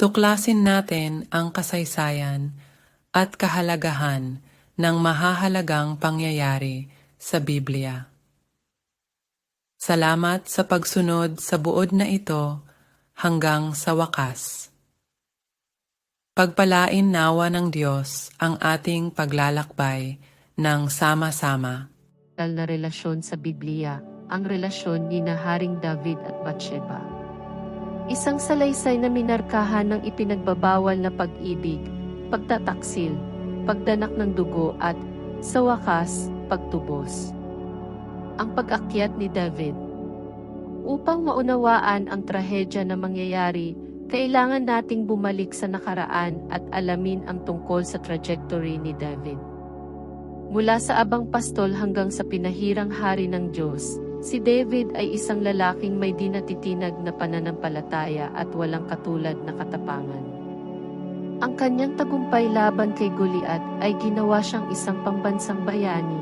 Tuklasin natin ang kasaysayan at kahalagahan ng mahahalagang pangyayari sa Biblia. Salamat sa pagsunod sa buod na ito hanggang sa wakas. Pagpalain nawa ng Diyos ang ating paglalakbay ng sama-sama. Tal na relasyon sa Biblia, ang relasyon ni na Haring David at Bathsheba. Isang salaysay na minarkahan ng ipinagbabawal na pag-ibig, pagtataksil, pagdanak ng dugo at, sa wakas, pagtubos. Ang pag-akyat ni David Upang maunawaan ang trahedya na mangyayari, kailangan nating bumalik sa nakaraan at alamin ang tungkol sa trajectory ni David. Mula sa abang pastol hanggang sa pinahirang hari ng Diyos, si David ay isang lalaking may dinatitinag na pananampalataya at walang katulad na katapangan. Ang kanyang tagumpay laban kay Goliat ay ginawa siyang isang pambansang bayani,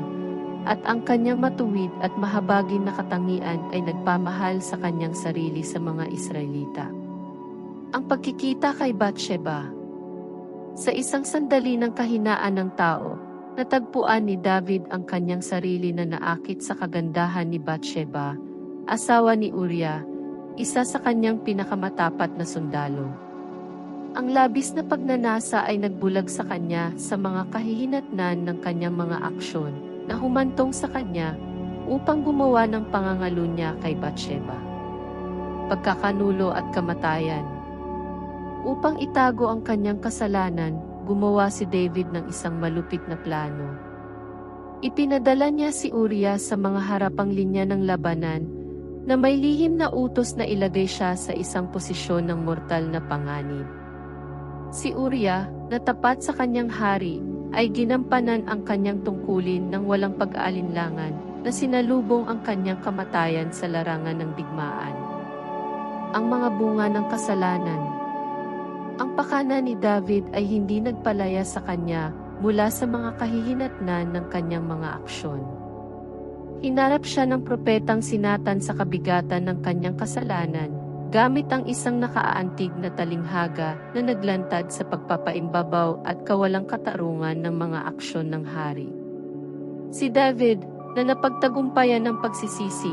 at ang kanyang matuwid at mahabagin na katangian ay nagpamahal sa kanyang sarili sa mga Israelita. Ang pagkikita kay Bathsheba Sa isang sandali ng kahinaan ng tao, natagpuan ni David ang kanyang sarili na naakit sa kagandahan ni Bathsheba, asawa ni Uriah, isa sa kanyang pinakamatapat na sundalo. Ang labis na pagnanasa ay nagbulag sa kanya sa mga kahihinatnan ng kanyang mga aksyon na humantong sa kanya upang gumawa ng pangangalo niya kay Bathsheba. Pagkakanulo at kamatayan Upang itago ang kanyang kasalanan, gumawa si David ng isang malupit na plano. Ipinadala niya si Uriah sa mga harapang linya ng labanan na may lihim na utos na ilagay siya sa isang posisyon ng mortal na panganib. Si Uriah, na tapat sa kanyang hari, ay ginampanan ang kanyang tungkulin ng walang pag-aalinlangan na sinalubong ang kanyang kamatayan sa larangan ng digmaan. Ang mga bunga ng kasalanan Ang pakana ni David ay hindi nagpalaya sa kanya mula sa mga kahihinatnan ng kanyang mga aksyon. Hinarap siya ng propetang sinatan sa kabigatan ng kanyang kasalanan, gamit ang isang nakaaantig na talinghaga na naglantad sa pagpapaimbabaw at kawalang katarungan ng mga aksyon ng hari. Si David, na napagtagumpayan ng pagsisisi,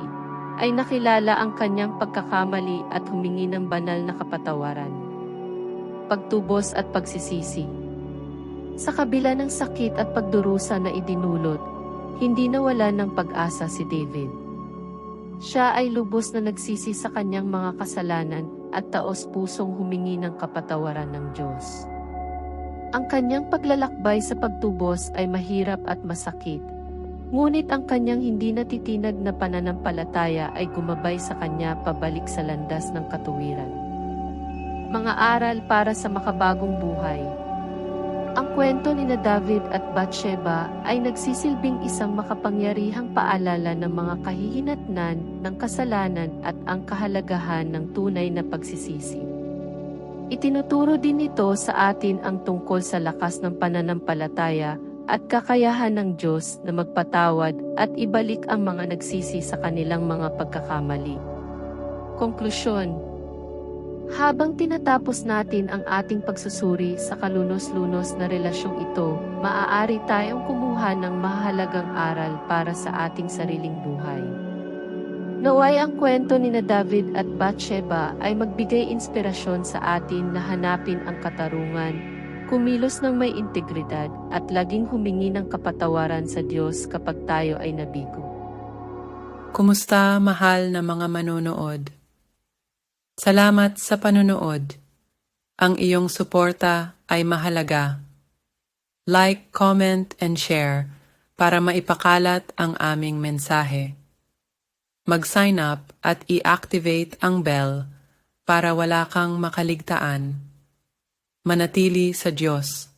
ay nakilala ang kanyang pagkakamali at humingi ng banal na kapatawaran. Pagtubos at pagsisisi Sa kabila ng sakit at pagdurusa na idinulot, hindi nawala ng pag-asa si David. Siya ay lubos na nagsisi sa kanyang mga kasalanan at taos pusong humingi ng kapatawaran ng Diyos. Ang kanyang paglalakbay sa pagtubos ay mahirap at masakit. Ngunit ang kanyang hindi natitinag na pananampalataya ay gumabay sa kanya pabalik sa landas ng katuwiran. Mga aral para sa makabagong buhay ang kwento ni na David at Bathsheba ay nagsisilbing isang makapangyarihang paalala ng mga kahihinatnan ng kasalanan at ang kahalagahan ng tunay na pagsisisi. Itinuturo din ito sa atin ang tungkol sa lakas ng pananampalataya at kakayahan ng Diyos na magpatawad at ibalik ang mga nagsisi sa kanilang mga pagkakamali. Konklusyon habang tinatapos natin ang ating pagsusuri sa kalunos-lunos na relasyong ito, maaari tayong kumuha ng mahalagang aral para sa ating sariling buhay. Naway ang kwento ni David at Bathsheba ay magbigay inspirasyon sa atin na hanapin ang katarungan, kumilos ng may integridad at laging humingi ng kapatawaran sa Diyos kapag tayo ay nabigo. Kumusta mahal na mga manonood? Salamat sa panonood. Ang iyong suporta ay mahalaga. Like, comment, and share para maipakalat ang aming mensahe. Mag-sign up at i-activate ang bell para wala kang makaligtaan. Manatili sa Diyos.